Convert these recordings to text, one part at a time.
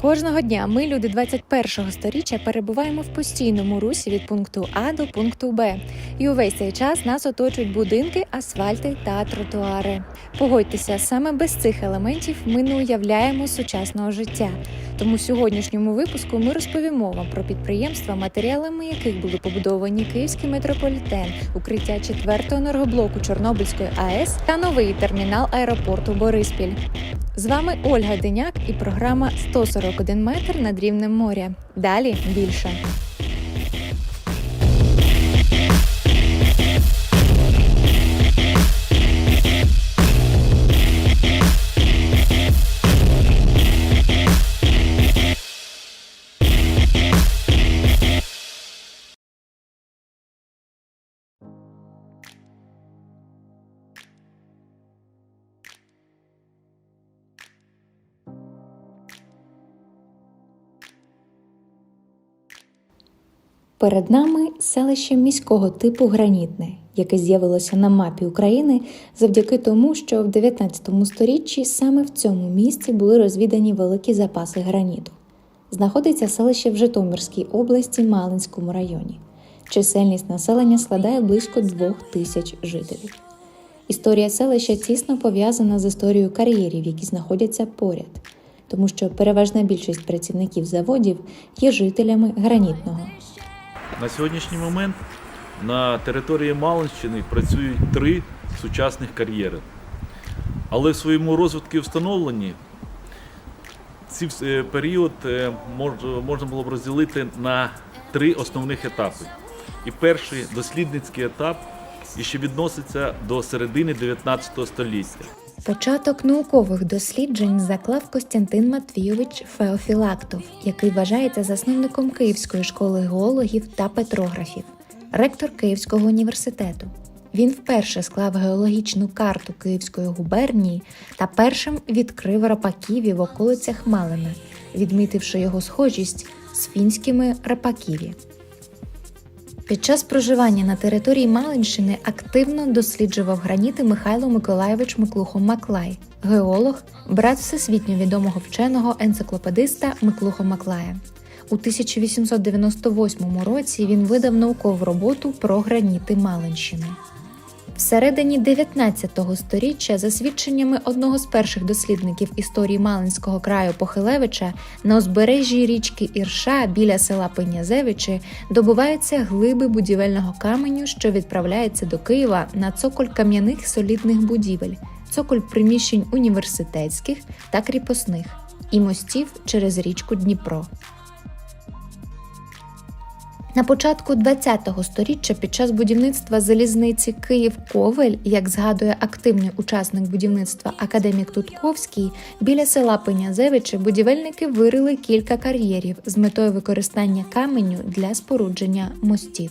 Кожного дня ми, люди 21-го сторіччя, перебуваємо в постійному русі від пункту А до пункту Б. І увесь цей час нас оточують будинки, асфальти та тротуари. Погодьтеся, саме без цих елементів ми не уявляємо сучасного життя. Тому в сьогоднішньому випуску ми розповімо вам про підприємства, матеріалами яких були побудовані Київський метрополітен, укриття 4-го енергоблоку Чорнобильської АЕС та новий термінал аеропорту Бориспіль. З вами Ольга Деняк і програма «141 метр над рівнем моря. Далі більше. Перед нами селище міського типу Гранітне, яке з'явилося на мапі України завдяки тому, що в 19 сторіччі саме в цьому місці були розвідані великі запаси граніту. Знаходиться селище в Житомирській області, Малинському районі. Чисельність населення складає близько двох тисяч жителів. Історія селища тісно пов'язана з історією кар'єрів, які знаходяться поряд, тому що переважна більшість працівників заводів є жителями гранітного. На сьогоднішній момент на території Малинщини працюють три сучасних кар'єри. Але в своєму розвитку і встановленні цей період е, можна було б розділити на три основних етапи. І перший дослідницький етап ще відноситься до середини 19 століття. Початок наукових досліджень заклав Костянтин Матвійович Феофілактов, який вважається засновником Київської школи геологів та петрографів, ректор Київського університету. Він вперше склав геологічну карту Київської губернії та першим відкрив рапаківі в околицях Малина, відмітивши його схожість з фінськими рапаківі. Під час проживання на території Малинщини активно досліджував граніти Михайло Миколайович Миклухо Маклай, геолог, брат всесвітньо відомого вченого енциклопедиста Миклухо Маклая. У 1898 році він видав наукову роботу про граніти Малинщини. Всередині 19 століття, за свідченнями одного з перших дослідників історії Малинського краю Похилевича, на узбережжі річки Ірша біля села Пенязевичі добуваються глиби будівельного каменю, що відправляється до Києва на цоколь кам'яних солідних будівель, цоколь приміщень університетських та кріпосних і мостів через річку Дніпро. На початку ХХ століття під час будівництва залізниці Київ-Ковель, як згадує активний учасник будівництва академік Тутковський, біля села Пенязевичі будівельники вирили кілька кар'єрів з метою використання каменю для спорудження мостів.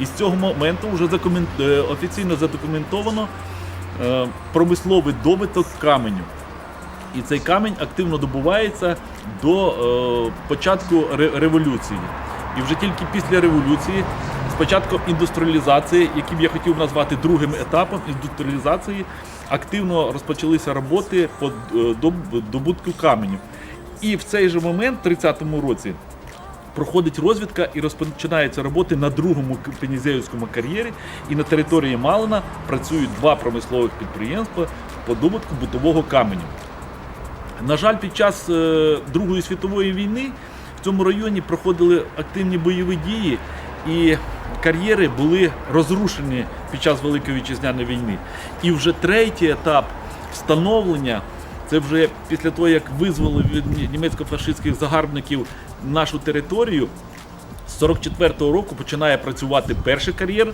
І з цього моменту вже закумен- е, офіційно задокументовано е, промисловий добиток каменю. І цей камінь активно добувається до е, початку ре- революції. І вже тільки після революції, з початком індустріалізації, яким я хотів назвати другим етапом індустріалізації, активно розпочалися роботи по е, добутку каменю. І в цей же момент, в 30-му році, проходить розвідка і розпочинаються роботи на другому Пенізеївському кар'єрі. І на території Малина працюють два промислових підприємства по добутку бутового каменю. На жаль, під час е, Другої світової війни в цьому районі проходили активні бойові дії, і кар'єри були розрушені під час Великої вітчизняної війни. І вже третій етап встановлення це вже після того, як визвали від німецько-фашистських загарбників нашу територію. З 44-го року починає працювати перший кар'єр,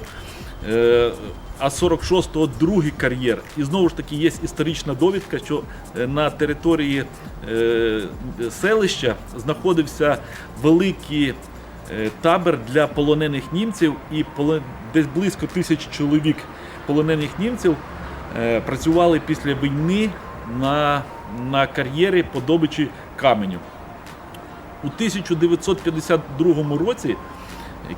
а 46-го другий кар'єр. І знову ж таки є історична довідка, що е, на території е, селища знаходився великий е, табір для полонених німців, і десь близько тисяч чоловік полонених німців е, працювали після війни на, на кар'єрі по каменю. У 1952 році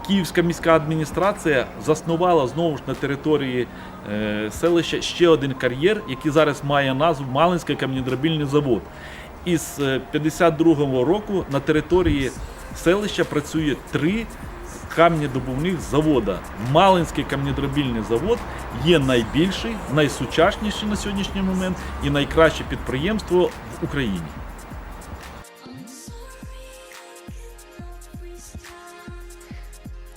Київська міська адміністрація заснувала знову ж на території е, селища ще один кар'єр, який зараз має назву Малинський кам'янодробільний завод. із е, 52-го року на території селища працює три камнєдобувних завода. Малинський камнєдробільний завод є найбільший, найсучасніший на сьогоднішній момент і найкраще підприємство в Україні.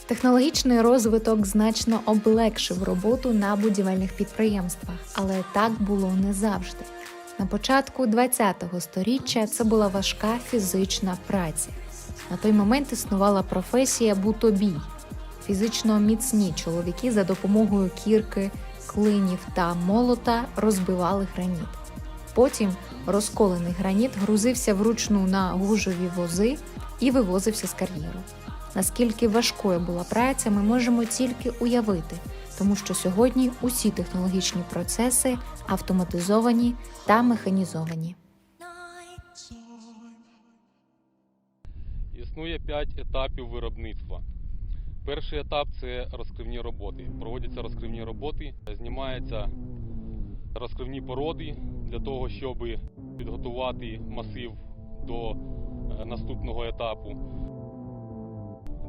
Технологічний розвиток значно облегшив роботу на будівельних підприємствах, але так було не завжди. На початку ХХ століття це була важка фізична праця. На той момент існувала професія бутобій. Фізично міцні чоловіки за допомогою кірки, клинів та молота розбивали граніт. Потім розколений граніт грузився вручну на гужові вози і вивозився з кар'єру. Наскільки важкою була праця, ми можемо тільки уявити, тому що сьогодні усі технологічні процеси автоматизовані та механізовані. Існує 5 етапів виробництва. Перший етап це розкривні роботи. Проводяться розкривні роботи, знімаються розкривні породи для того, щоб підготувати масив до е, наступного етапу.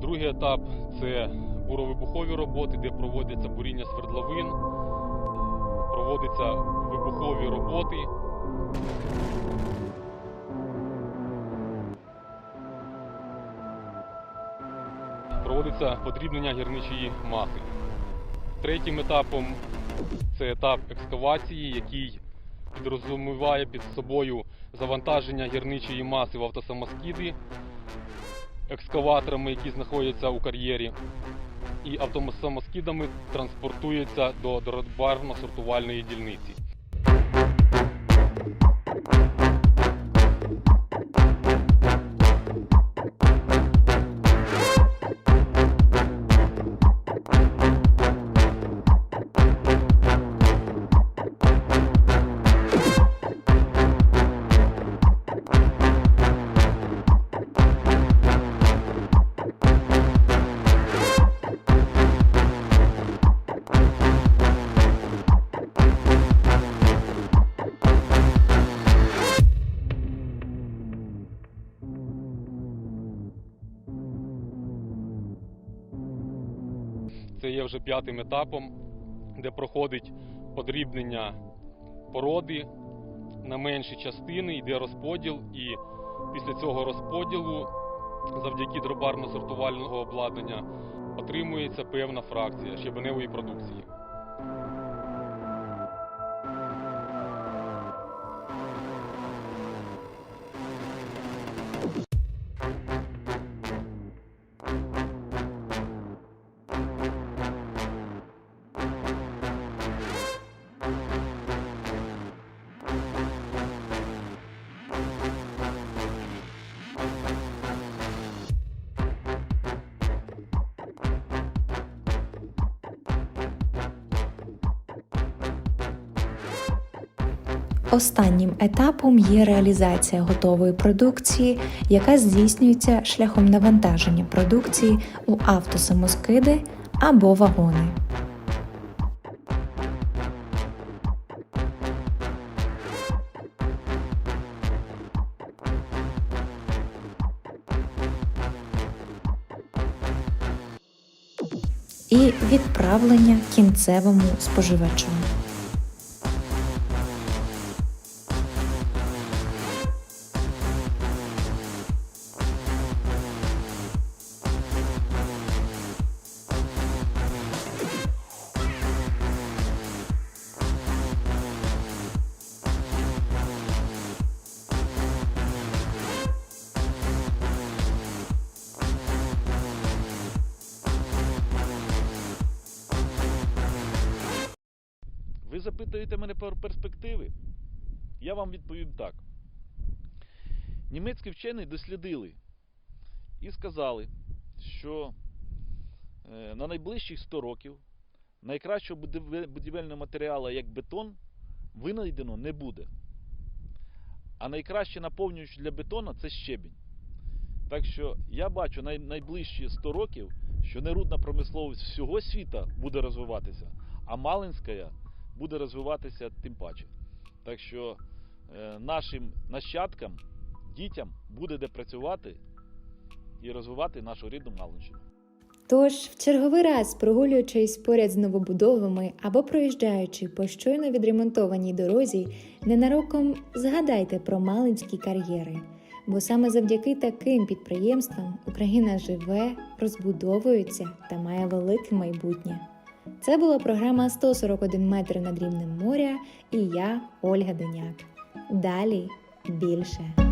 Другий етап це буровибухові роботи, де проводяться буріння свердловин, проводяться вибухові роботи. проводиться подрібнення гірничої маси. Третім етапом це етап екскавації, який підрозуміває під собою завантаження гірничої маси в автосамоскиди екскаваторами, які знаходяться у кар'єрі, і автосамоскидами транспортується до дородбарно сортувальної дільниці. Це є вже п'ятим етапом, де проходить подрібнення породи на менші частини, йде розподіл, і після цього розподілу, завдяки дробарно-сортувального обладнання, отримується певна фракція щебеневої продукції. Останнім етапом є реалізація готової продукції, яка здійснюється шляхом навантаження продукції у автосамоскиди або вагони. І відправлення кінцевому споживачу. Запитуєте мене про перспективи? Я вам відповім так. Німецькі вчені дослідили і сказали, що е, на найближчих 100 років найкращого будівельного матеріалу, як бетон, винайдено не буде. А найкраще наповнюючи для бетона це щебінь. Так що я бачу найближчі 100 років, що нерудна промисловість всього світа буде розвиватися, а Малинська буде розвиватися тим паче. Так що е, нашим нащадкам дітям буде де працювати і розвивати нашу рідну Галичину. Тож, в черговий раз, прогулюючись поряд з новобудовами або проїжджаючи по щойно відремонтованій дорозі, ненароком згадайте про малинські кар'єри. Бо саме завдяки таким підприємствам Україна живе, розбудовується та має велике майбутнє. Це була програма 141 метр над рівнем моря і я, Ольга Доняк. Далі більше.